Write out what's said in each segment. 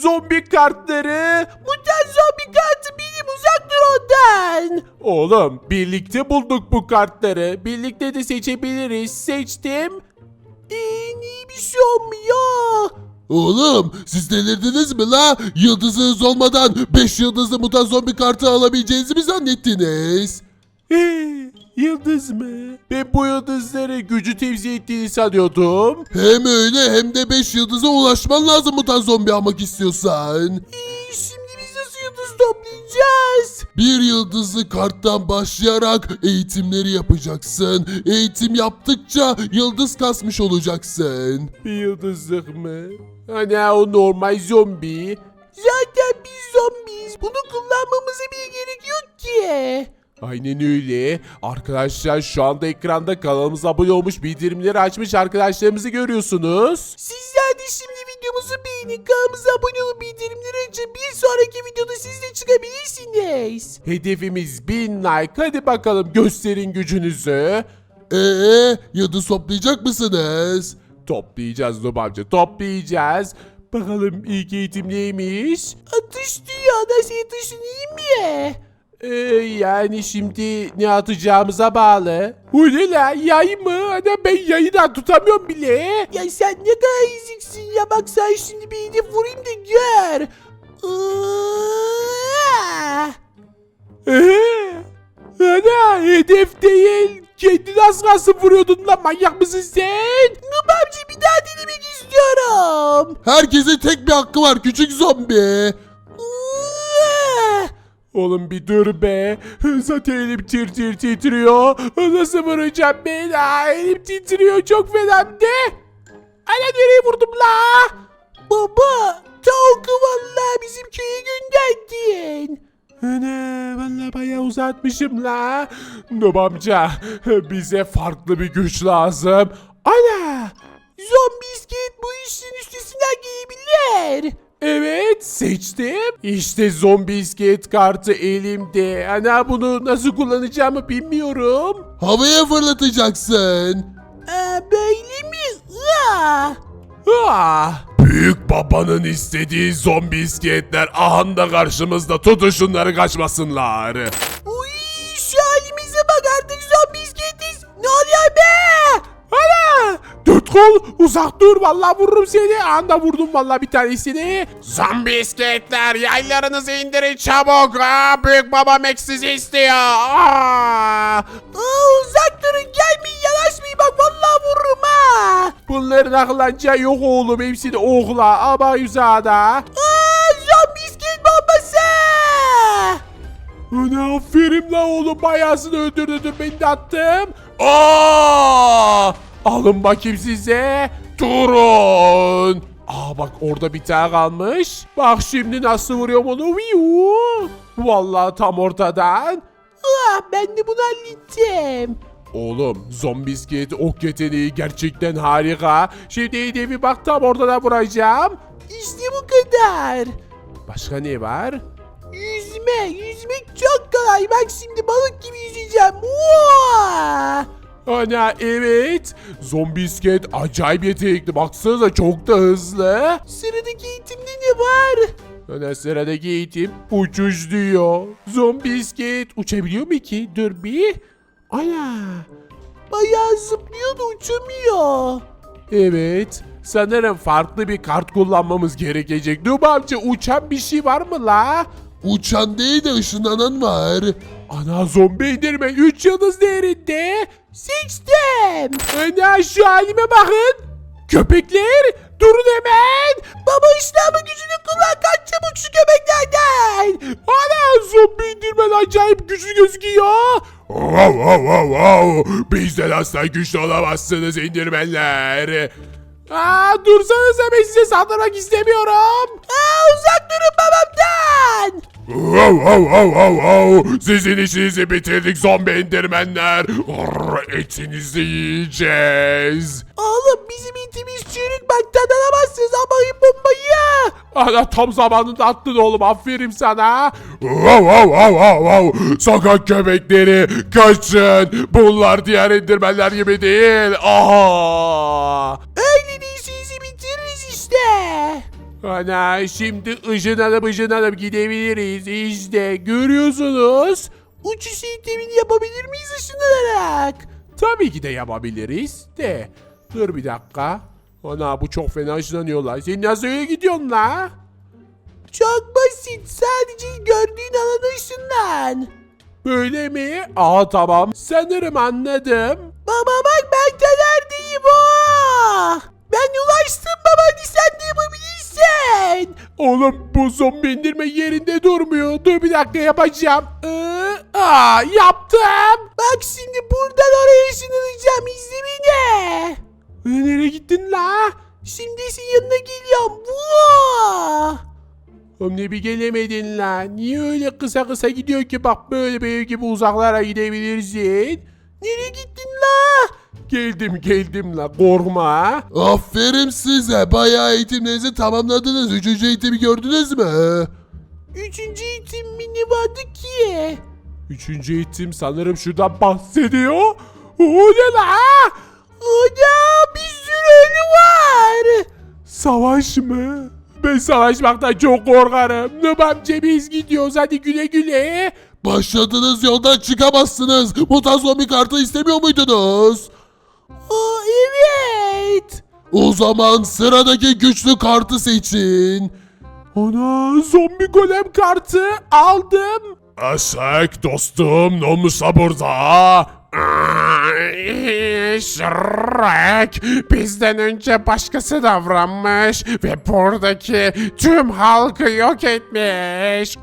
Zombi kartları. Mutant zombi kartı benim uzak dur ondan. Oğlum birlikte bulduk bu kartları. Birlikte de seçebiliriz. Seçtim. En iyi bir şey olmuyor. Oğlum siz delirdiniz mi la? Yıldızınız olmadan 5 yıldızlı mutant zombi kartı alabileceğinizi mi zannettiniz? Yıldız mı? Ben bu yıldızları gücü tevzi ettiğini sanıyordum. Hem öyle hem de 5 yıldıza ulaşman lazım mutant zombi almak istiyorsan. Ee, şimdi biz nasıl yıldız toplayacağız? Bir yıldızlı karttan başlayarak eğitimleri yapacaksın. Eğitim yaptıkça yıldız kasmış olacaksın. Bir yıldızlık mı? Ana o normal zombi. Zaten biz zombiyiz. Bunu kullanmamıza bir gerek yok ki. Aynen öyle. Arkadaşlar şu anda ekranda kanalımıza abone olmuş bildirimleri açmış arkadaşlarımızı görüyorsunuz. Sizler de şimdi videomuzu beğenin, kanalımıza abone olun, bildirimleri açın. Bir sonraki videoda siz de çıkabilirsiniz. Hedefimiz 1000 like. Hadi bakalım gösterin gücünüzü. Ee, yıldız toplayacak mısınız? Toplayacağız Nub amca toplayacağız. Bakalım ilk eğitim neymiş? Atış diyor, nasıl atışın iyi mi? Ee, yani şimdi ne atacağımıza bağlı. Bu ne la yay mı? Ana ben yayı da tutamıyorum bile. Ya sen ne kadar eziksin ya bak sen şimdi bir hedef vurayım da gör. Ee, ana hedef değil. Kendini az kalsın vuruyordun lan manyak mısın sen? Amca bir daha denemek istiyorum. Herkesin tek bir hakkı var küçük zombi. Oğlum bir dur be. Zaten elim tir tir titriyor. Nasıl vuracağım ben? Aa, elim titriyor çok fena de. Ana nereye vurdum la? Baba tavukı vallahi bizim köye gönderdin. Ana valla bayağı uzatmışım la. Nub amca bize farklı bir güç lazım. Ana Zombi iskelet bu işin üstesinden gelebilir. Evet seçtim. İşte zombi iskelet kartı elimde. Ana bunu nasıl kullanacağımı bilmiyorum. Havaya fırlatacaksın. Aa, böyle mi? Iıı! Ah! Büyük babanın istediği zombi iskeletler ahanda karşımızda tutun şunları kaçmasınlar. Uy kol uzak dur vallahi vururum seni. Anda vurdum vallahi bir tanesini. Zombi iskeletler yaylarınızı indirin çabuk. Aa, büyük babam eksiz istiyor. Aa! Uzak durun gelmeyin yanaşmayın bak vallahi vururum ha. Bunların akıllanacağı yok oğlum hepsini okla ama yüzada. Aa, zombi iskelet bombası. Ana aferin la oğlum bayağısını öldürdü dur beni de attım. Aa! Alın bakayım size. Durun. Aa bak orada bir tane kalmış. Bak şimdi nasıl vuruyorum onu. Vallahi tam ortadan. Aa, ben de bunu hallettim. Oğlum zombi iskeleti ok yeteneği gerçekten harika. Şimdi hedefi bak tam ortadan vuracağım. İşte bu kadar. Başka ne var? Yüzme, yüzmek çok kolay. Bak şimdi balık gibi yüzeceğim. Vaa! Ana evet. Zombi iskelet acayip yetenekli. Baksanıza çok da hızlı. Sıradaki eğitimde ne var? Ana sıradaki eğitim uçuş diyor. Zombi iskelet uçabiliyor mu ki? Dur bir. Ana. Bayağı zıplıyor da uçamıyor. Evet. Sanırım farklı bir kart kullanmamız gerekecek. Amca uçan bir şey var mı la? Uçan değil de ışınlanan var. Ana zombi indirme 3 yıldız değerinde. Seçtim. Ana şu halime bakın. Köpekler durun hemen. Baba işlem gücünü kullan kaç çabuk şu köpeklerden. Ana zombi indirmen acayip güçlü gözüküyor. Wow wow wow wow. Bizden asla güçlü olamazsınız indirmenler. Aa dursanıza ben size saldırmak istemiyorum. Aa, uzak durun babamdan. Wow wow wow wow wow. Sizin işinizi bitirdik zombi indirmenler. Arr, etinizi yiyeceğiz. Oğlum bizim itimiz çürük bak tadamazsınız amayın bombayı. Ana tam zamanında attın oğlum aferin sana. Wow wow wow wow wow. Sokak köpekleri kaçın. Bunlar diğer indirmenler gibi değil. Aha. Ana şimdi ışınlanıp ışınlanıp gidebiliriz. İşte görüyorsunuz. Uçuş eğitimini yapabilir miyiz ışınlanarak? Tabii ki de yapabiliriz de. Dur bir dakika. Ana bu çok fena ışınlanıyorlar. Sen nasıl öyle gidiyorsun la? Çok basit. Sadece gördüğün alana ışınlan. Böyle mi? Aa tamam. Sanırım anladım. Baba bak ben neredeyim o. Ben ulaştım baba hadi sen de yapabilirsin. Oğlum bu zombi indirme yerinde durmuyor. Dur bir dakika yapacağım. Ee, aa yaptım. Bak şimdi buradan oraya ışınlanacağım izle beni. Ee, nereye gittin la? Şimdi senin yanına geliyorum. Vaa! Oğlum ne bir gelemedin la. Niye öyle kısa kısa gidiyor ki? Bak böyle benim gibi uzaklara gidebilirsin. Nereye gittin? Geldim geldim la korkma. Aferin size. Bayağı eğitimlerinizi tamamladınız. Üçüncü eğitimi gördünüz mü? Üçüncü eğitim mi ne vardı ki? Üçüncü eğitim sanırım şuradan bahsediyor. O ne la? Ana bir sürü ölü var. Savaş mı? Ben savaşmaktan çok korkarım. Nub amca biz gidiyoruz hadi güle güle. Başladığınız yoldan çıkamazsınız. Mutant zombi kartı istemiyor muydunuz? Aa evet. O zaman sıradaki güçlü kartı seçin. Ana zombi golem kartı aldım. Aşak dostum Nomusa burada. Shrek bizden önce başkası davranmış ve buradaki tüm halkı yok etmiş.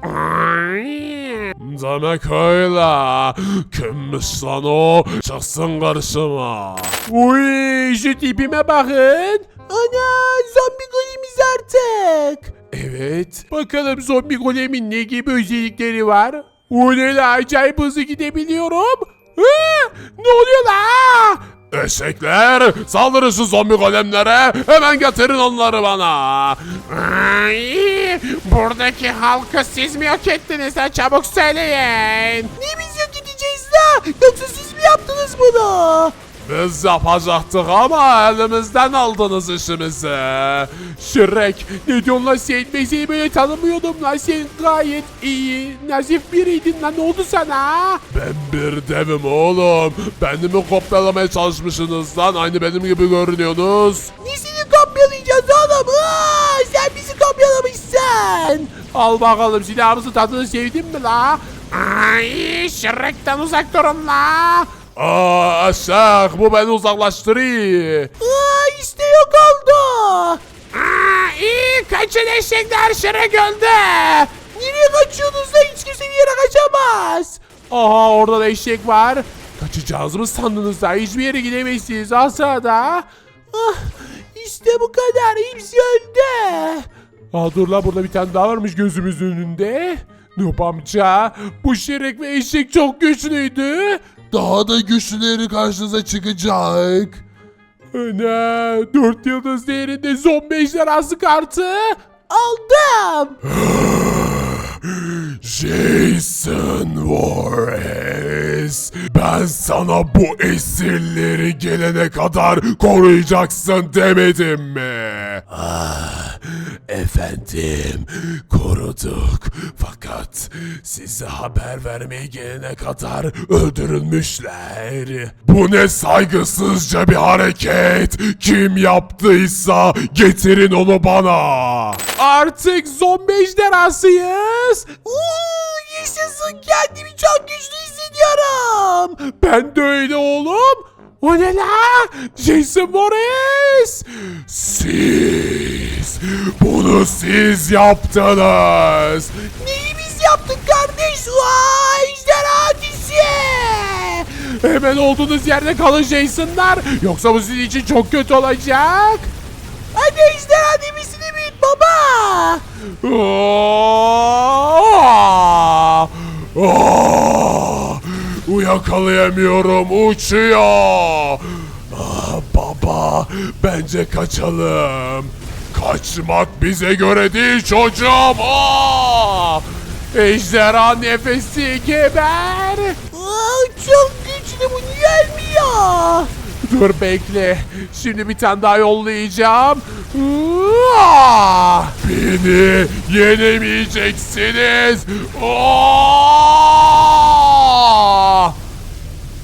Demek öyle. Kimmiş lan o? Çıksın karşıma. Uy şu tipime bakın. Ana zombi golemiz artık. Evet. Bakalım zombi golemin ne gibi özellikleri var? O ne la acayip hızlı gidebiliyorum. Hı, ne oluyor la? Eşekler saldırın şu zombi golemlere hemen getirin onları bana. Ay, buradaki halkı siz mi yok ettiniz ha çabuk söyleyin. Ne biz yok gideceğiz la? Yoksa siz mi yaptınız bunu? Biz yapacaktık ama elimizden aldınız işimizi. Şirek ne diyorsun lan sen? Ben seni böyle tanımıyordum lan. Sen gayet iyi, nazif biriydin lan. Ne oldu sana? Ben bir devim oğlum. Beni mi kopyalamaya çalışmışsınız lan? Aynı benim gibi görünüyorsunuz. Nesini kopyalayacağız oğlum? Aa, sen bizi kopyalamışsın. Al bakalım silahımızın tadını sevdin mi la? Ay Shrek'ten uzak durun la. Aa aşağı bu beni uzaklaştırıyor. Aa, işte yok oldu. Aa, iyi kaçın eşekler Shrek öldü. Nereye kaçıyorsunuz da hiç kimse bir yere kaçamaz. Aha orada da eşek var. Kaçacağınızı mı sandınız da hiçbir yere gidemezsiniz asada. Ah, işte bu kadar. Hepsi öldü. Aa dur la burada bir tane daha varmış gözümüzün önünde. Nup amca bu Shrek ve eşek çok güçlüydü. Daha da güçlüleri karşınıza çıkacak. Ana dört yıldız değerinde zombi ejderhası kartı. Aldım. Jason Voorhees, ben sana bu esirleri gelene kadar koruyacaksın demedim mi? Ah, efendim, koruduk. Fakat size haber vermeye gelene kadar öldürülmüşler. Bu ne saygısızca bir hareket. Kim yaptıysa getirin onu bana. Artık zombi ejderhasıyız. Yaşasın kendimi çok güçlü hissediyorum. Ben de öyle oğlum. O ne la? Jason Voorhees. Siz. Bunu siz yaptınız. Neyi biz yaptık kardeş? Vay ejderha dişi. Hemen olduğunuz yerde kalın Jason'lar. Yoksa bu sizin için çok kötü olacak. Hadi ejderha demisini büyüt baba. Aa! Yakalayamıyorum uçuyor. Ah, baba bence kaçalım. Kaçmak bize göre değil çocuğum. Aa! Ejderha nefesi geber. Aa, çok güçlü bu niye ölmüyor? Dur bekle. Şimdi bir tane daha yollayacağım. Aa! Beni yenemeyeceksiniz. Aa!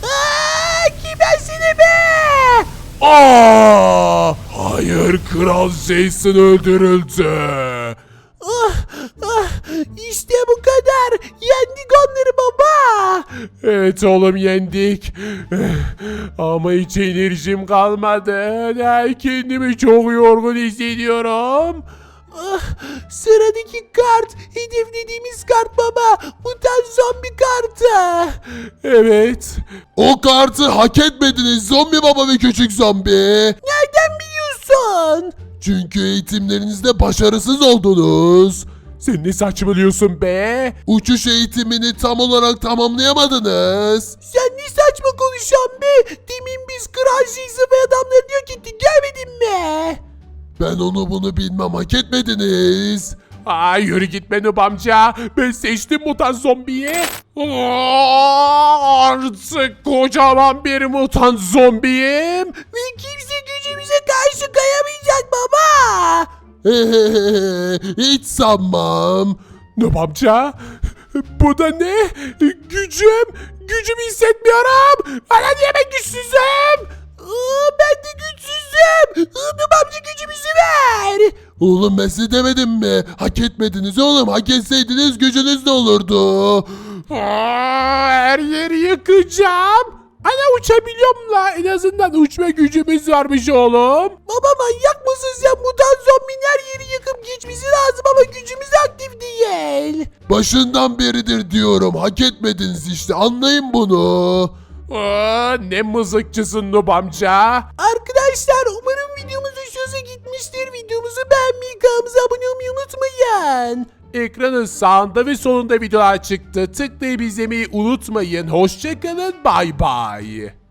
Aa, kimensini be? Aa! Hayır Kral Jason öldürüldü. Ah, ah, işte bu kadar. Yendik onları baba. Evet oğlum yendik. Ama hiç enerjim kalmadı. Kendimi çok yorgun hissediyorum. Ah, sıradaki kart hedeflediğimiz kart baba. Mutant zombi kartı. Evet. O kartı hak etmediniz zombi baba ve küçük zombi. Nereden biliyorsun? Çünkü eğitimlerinizde başarısız oldunuz. Sen ne saçmalıyorsun be? Uçuş eğitimini tam olarak tamamlayamadınız. Sen ne saçma konuşan be? Demin biz Kral ve adamları diyor ki gelmedin mi? Ben onu bunu bilmem hak etmediniz. Aa, yürü gitme Nub amca. Ben seçtim mutant zombiyi. Aa, artık kocaman bir mutant zombiyim. Ve kimse gücümüze karşı kayamayacak baba. Hiç sanmam. Nub amca. Bu da ne? Gücüm. Gücümü hissetmiyorum. Ana niye Oğlum ben size demedim mi? Hak etmediniz oğlum. Hak etseydiniz gücünüz de olurdu. Aa, her yeri yıkacağım. Ana uçabiliyorum la. En azından uçma gücümüz varmış oğlum. Baba manyak mısın sen? Mutant zombinin her yeri yakıp geçmesi lazım ama gücümüz aktif değil. Başından beridir diyorum. Hak etmediniz işte. Anlayın bunu. Aa, ne mızıkçısın Nub amca. Arkadaşlar beğenmeyi, kanalımıza abone olmayı unutmayın. Ekranın sağında ve solunda videolar çıktı. Tıklayıp izlemeyi unutmayın. Hoşçakalın. Bay bay.